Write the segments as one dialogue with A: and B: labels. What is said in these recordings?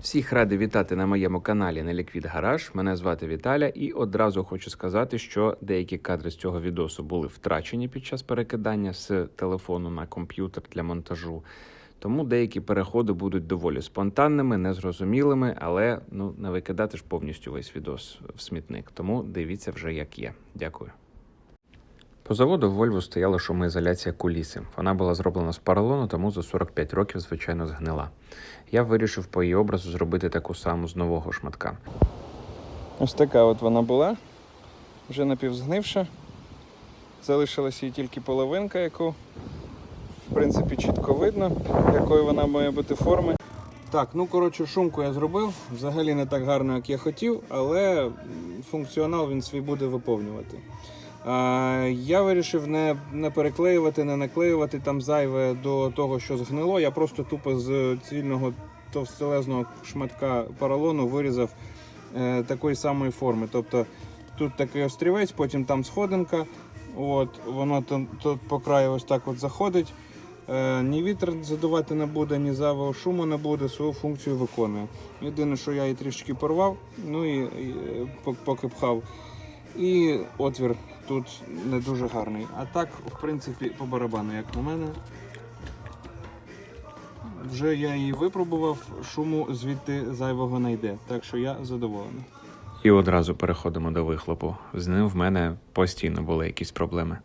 A: Всіх радий вітати на моєму каналі Неліквід Гараж. Мене звати Віталя, і одразу хочу сказати, що деякі кадри з цього відосу були втрачені під час перекидання з телефону на комп'ютер для монтажу. Тому деякі переходи будуть доволі спонтанними, незрозумілими, але ну не викидати ж повністю весь відос в смітник. Тому дивіться вже як є. Дякую. По заводу в стояла шумоізоляція куліси. Вона була зроблена з поролону, тому за 45 років, звичайно, згнила. Я вирішив по її образу зробити таку саму з нового шматка.
B: Ось така от вона була, вже напівзгнивша. Залишилась їй тільки половинка, яку, в принципі, чітко видно, якої вона має бути форми. Так, ну коротше, шумку я зробив. Взагалі не так гарно, як я хотів, але функціонал він свій буде виповнювати. Я вирішив не, не переклеювати, не наклеювати там зайве до того, що згнило. Я просто тупо з цільного товстелезного шматка поролону вирізав е, такої самої форми. Тобто тут такий острівець, потім там сходинка. От, воно там тут по краю ось так от заходить. Е, ні вітер задувати не буде, ні завого шуму не буде, свою функцію виконує. Єдине, що я її трішки порвав, ну і, і е, поки пхав. І отвір тут не дуже гарний. А так, в принципі, по барабану, як на мене. Вже я її випробував, шуму звідти зайвого не йде, так що я задоволений.
A: І одразу переходимо до вихлопу. З ним в мене постійно були якісь проблеми.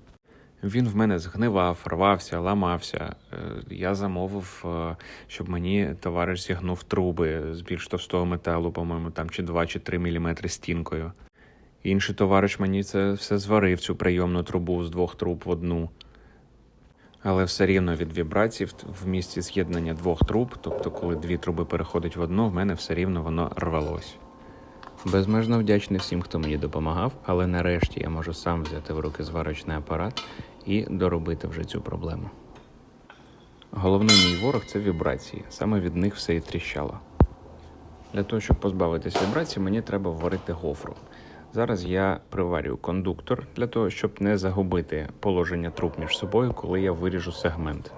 A: Він в мене згнивав, рвався, ламався. Е, Я замовив, е, щоб мені товариш зігнув труби з більш товстого металу, по-моєму, там чи 2 чи 3 мм стінкою. Інший товариш мені це все зварив, цю прийомну трубу з двох труб в одну. Але все рівно від вібрацій в- місці з'єднання двох труб, тобто коли дві труби переходять в одну, в мене все рівно воно рвалось. Безмежно вдячний всім, хто мені допомагав, але нарешті я можу сам взяти в руки зварочний апарат і доробити вже цю проблему. Головний мій ворог це вібрації. Саме від них все і тріщало. Для того, щоб позбавитися вібрацій, мені треба вварити гофру. Зараз я приварюю кондуктор для того, щоб не загубити положення труб між собою, коли я виріжу сегмент.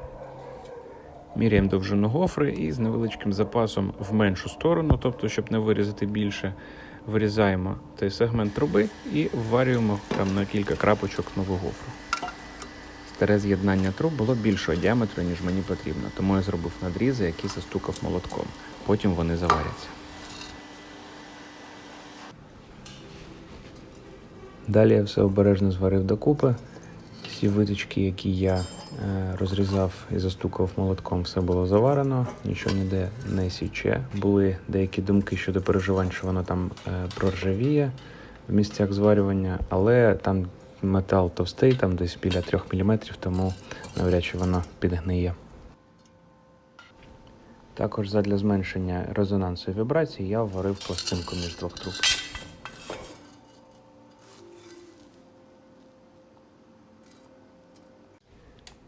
A: Міряємо довжину гофри і з невеличким запасом в меншу сторону, тобто, щоб не вирізати більше, вирізаємо цей сегмент труби і вварюємо там на кілька крапочок нову гофру. Старе з'єднання труб було більшого діаметру, ніж мені потрібно, тому я зробив надрізи, які застукав молотком. Потім вони заваряться. Далі я все обережно зварив докупи. Всі виточки, які я е, розрізав і застукав молотком, все було заварено, нічого ніде не січе. Були деякі думки щодо переживань, що воно там е, проржавіє в місцях зварювання, але там метал товстий, там десь біля 3 мм, тому навряд чи воно підгниє. Також задля зменшення резонансу і вібрацій я вварив пластинку між двох труб.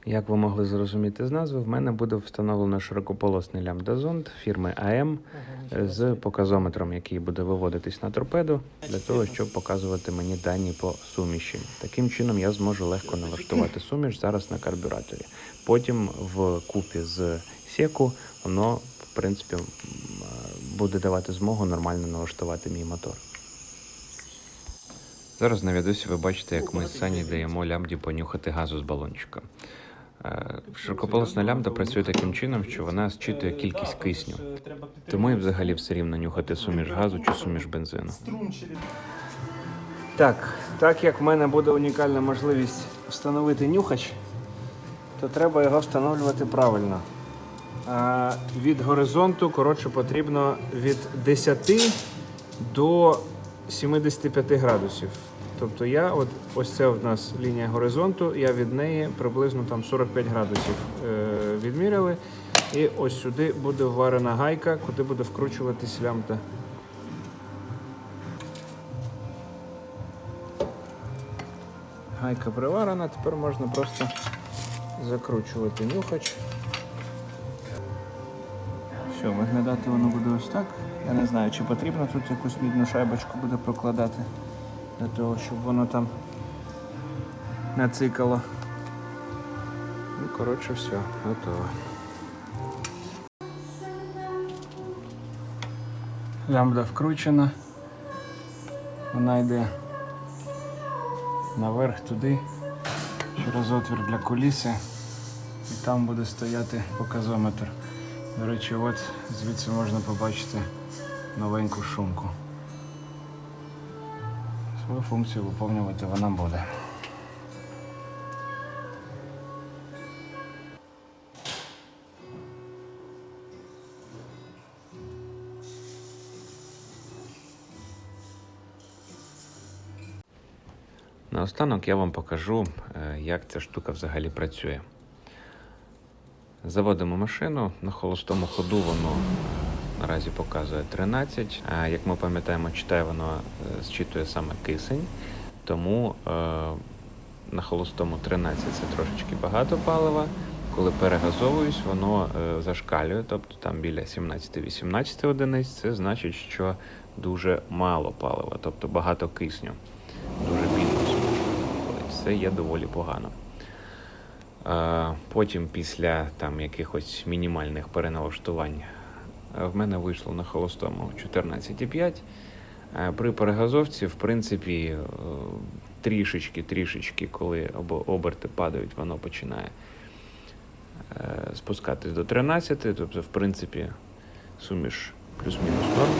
A: Як ви могли зрозуміти з назви, в мене буде встановлено широкополосний лямбда-зонд фірми АМ з показометром, який буде виводитись на торпеду, для того, щоб показувати мені дані по суміші. Таким чином я зможу легко налаштувати суміш зараз на карбюраторі. Потім в купі з секу воно, в принципі, буде давати змогу нормально налаштувати мій мотор. Зараз на відосі ви бачите, як ми з Сані даємо лямбді понюхати газу з балончика. Е, Широкополосна лямбда працює таким чином, що вона зчитує кількість кисню. Тому і взагалі все рівно нюхати суміш газу чи суміш бензину. Так, так як в мене буде унікальна можливість встановити нюхач, то треба його встановлювати правильно. А, від горизонту, коротше, потрібно від 10 до 75 градусів. Тобто я, от ось це у нас лінія горизонту, я від неї приблизно там 45 градусів е, відміряли. І ось сюди буде вварена гайка, куди буде вкручуватись лямбда. Гайка приварена, тепер можна просто закручувати нюхач. Все, виглядати воно буде ось так. Я не знаю, чи потрібно тут якусь мідну шайбочку буде прокладати для того, щоб воно там не цикало. Ну, коротше, все, готово.
B: Лямбда вкручена. Вона йде наверх туди, через отвір для куліси. І там буде стояти показометр. До речі, от звідси можна побачити новеньку шумку. Свою функцію виконувати вона буде.
A: Наостанок я вам покажу, е, як ця штука взагалі працює. Заводимо машину, на холостому ходу воно е, наразі показує 13. А як ми пам'ятаємо, читає воно е, зчитує саме кисень, тому е, на холостому 13 це трошечки багато палива. Коли перегазовуюсь, воно е, зашкалює, тобто там біля 17-18 одиниць, це значить, що дуже мало палива, тобто багато кисню. Дуже бідно. Це є доволі погано. Е, Потім, після там якихось мінімальних переналаштувань, в мене вийшло на холостому 14,5. Е, При перегазовці, в принципі, е, трішечки, трішечки, коли оберти падають, воно починає е, спускатись до 13, тобто, в принципі, суміш плюс-мінус норм.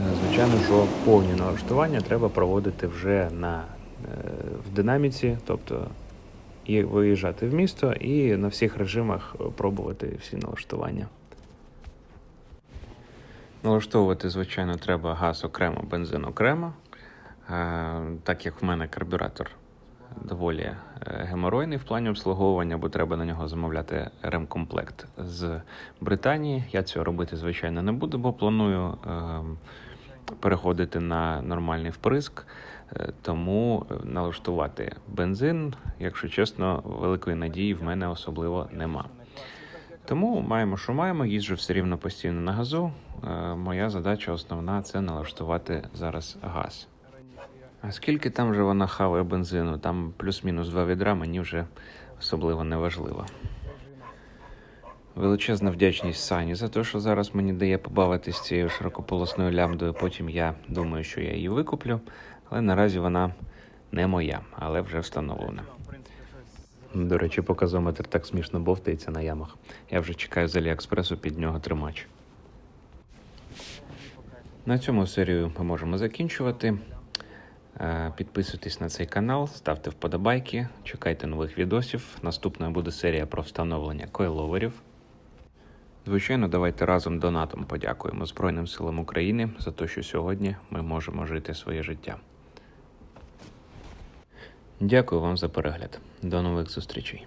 A: Е, Звичайно, що повні налаштування треба проводити вже на, е, в динаміці, тобто і виїжджати в місто, і на всіх режимах е, пробувати всі налаштування. Налаштовувати, звичайно, треба газ окремо, бензин окремо. Е, Так як в мене карбюратор доволі е, геморойний в плані обслуговування, бо треба на нього замовляти ремкомплект з Британії. Я цього робити, звичайно, не буду, бо планую ем, переходити на нормальний вприск. Е, Тому налаштувати бензин, якщо чесно, великої надії в мене особливо нема. Тому маємо, що маємо, їжджу все рівно постійно на газу. Е, Моя задача основна це налаштувати зараз газ. А скільки там вже вона хаває бензину, там плюс-мінус два відра, мені вже особливо не важливо. Величезна вдячність Сані за те, що зараз мені дає побавитись цією широкополосною лямбдою. Потім я думаю, що я її викуплю, але наразі вона не моя, але вже встановлена. До речі, показометр так смішно бовтається на ямах. Я вже чекаю з Аліекспресу під нього тримач. На цьому серію ми можемо закінчувати. Е, Підписуйтесь на цей канал, ставте вподобайки, чекайте нових відосів. Наступною буде серія про встановлення койловерів. Звичайно, давайте разом донатом подякуємо Збройним силам України за те, що сьогодні ми можемо жити своє життя. Дякую вам за перегляд. До нових зустрічей.